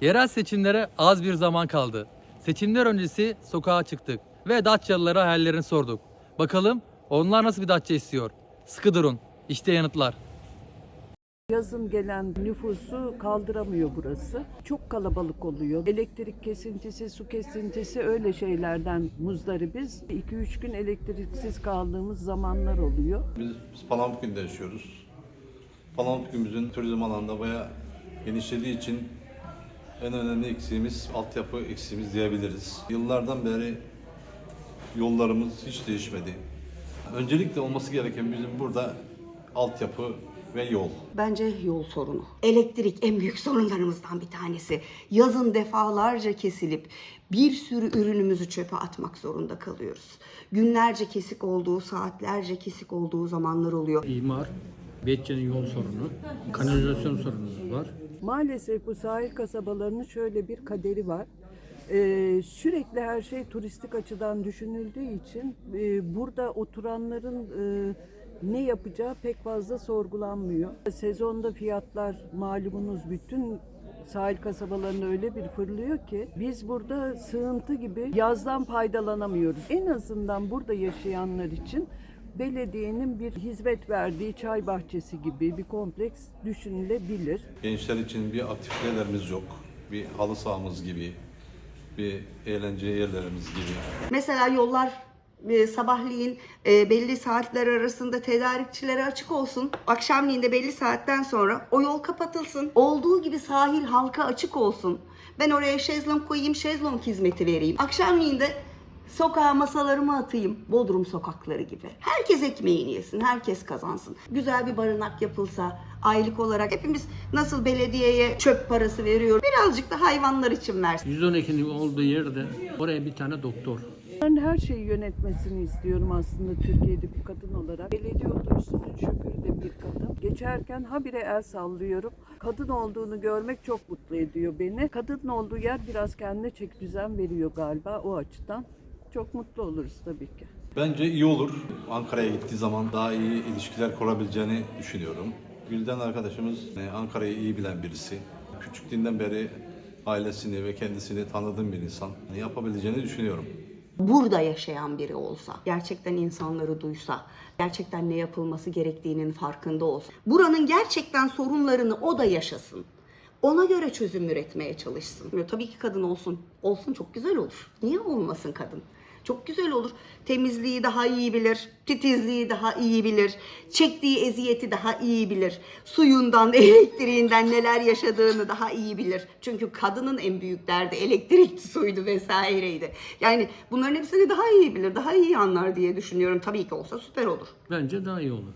Yerel seçimlere az bir zaman kaldı. Seçimler öncesi sokağa çıktık ve Datçalılara hayallerini sorduk. Bakalım onlar nasıl bir Datça istiyor? Sıkı durun. İşte yanıtlar. Yazın gelen nüfusu kaldıramıyor burası. Çok kalabalık oluyor. Elektrik kesintisi, su kesintisi öyle şeylerden muzdaribiz. 2-3 gün elektriksiz kaldığımız zamanlar oluyor. Biz, biz Palamutbükü'nde yaşıyoruz. Palamutbükü'müzün turizm alanında bayağı genişlediği için en önemli eksiğimiz altyapı eksiğimiz diyebiliriz. Yıllardan beri yollarımız hiç değişmedi. Öncelikle olması gereken bizim burada altyapı ve yol. Bence yol sorunu. Elektrik en büyük sorunlarımızdan bir tanesi. Yazın defalarca kesilip bir sürü ürünümüzü çöpe atmak zorunda kalıyoruz. Günlerce kesik olduğu, saatlerce kesik olduğu zamanlar oluyor. İmar, Betçe'nin yol sorunu, kanalizasyon sorunumuz var. Maalesef bu sahil kasabalarının şöyle bir kaderi var. Ee, sürekli her şey turistik açıdan düşünüldüğü için e, burada oturanların e, ne yapacağı pek fazla sorgulanmıyor. Sezonda fiyatlar malumunuz bütün sahil kasabalarında öyle bir fırlıyor ki biz burada sığıntı gibi yazdan faydalanamıyoruz. En azından burada yaşayanlar için belediyenin bir hizmet verdiği çay bahçesi gibi bir kompleks düşünülebilir. Gençler için bir aktivitelerimiz yok. Bir halı sahamız gibi, bir eğlence yerlerimiz gibi. Mesela yollar e, sabahleyin e, belli saatler arasında tedarikçilere açık olsun. Akşamleyin de belli saatten sonra o yol kapatılsın. Olduğu gibi sahil halka açık olsun. Ben oraya şezlong koyayım, şezlong hizmeti vereyim. Akşamleyin de sokağa masalarımı atayım. Bodrum sokakları gibi. Herkes ekmeğini yesin, herkes kazansın. Güzel bir barınak yapılsa, aylık olarak hepimiz nasıl belediyeye çöp parası veriyor, birazcık da hayvanlar için versin. 112'nin olduğu yerde oraya bir tane doktor. Ben her şeyi yönetmesini istiyorum aslında Türkiye'de bir kadın olarak. Belediye otobüsünün şoförü de bir kadın. Geçerken habire el sallıyorum. Kadın olduğunu görmek çok mutlu ediyor beni. Kadın olduğu yer biraz kendine çek düzen veriyor galiba o açıdan. Çok mutlu oluruz tabii ki. Bence iyi olur. Ankara'ya gittiği zaman daha iyi ilişkiler kurabileceğini düşünüyorum. Gülden arkadaşımız e, Ankara'yı iyi bilen birisi. Küçüklüğünden beri ailesini ve kendisini tanıdığım bir insan. Yapabileceğini düşünüyorum. burada yaşayan biri olsa, gerçekten insanları duysa, gerçekten ne yapılması gerektiğinin farkında olsa, buranın gerçekten sorunlarını o da yaşasın. Ona göre çözüm üretmeye çalışsın. Tabii ki kadın olsun. Olsun çok güzel olur. Niye olmasın kadın? Çok güzel olur. Temizliği daha iyi bilir, titizliği daha iyi bilir, çektiği eziyeti daha iyi bilir, suyundan, elektriğinden neler yaşadığını daha iyi bilir. Çünkü kadının en büyük derdi elektrikti, suydu vesaireydi. Yani bunların hepsini daha iyi bilir, daha iyi anlar diye düşünüyorum. Tabii ki olsa süper olur. Bence daha iyi olur.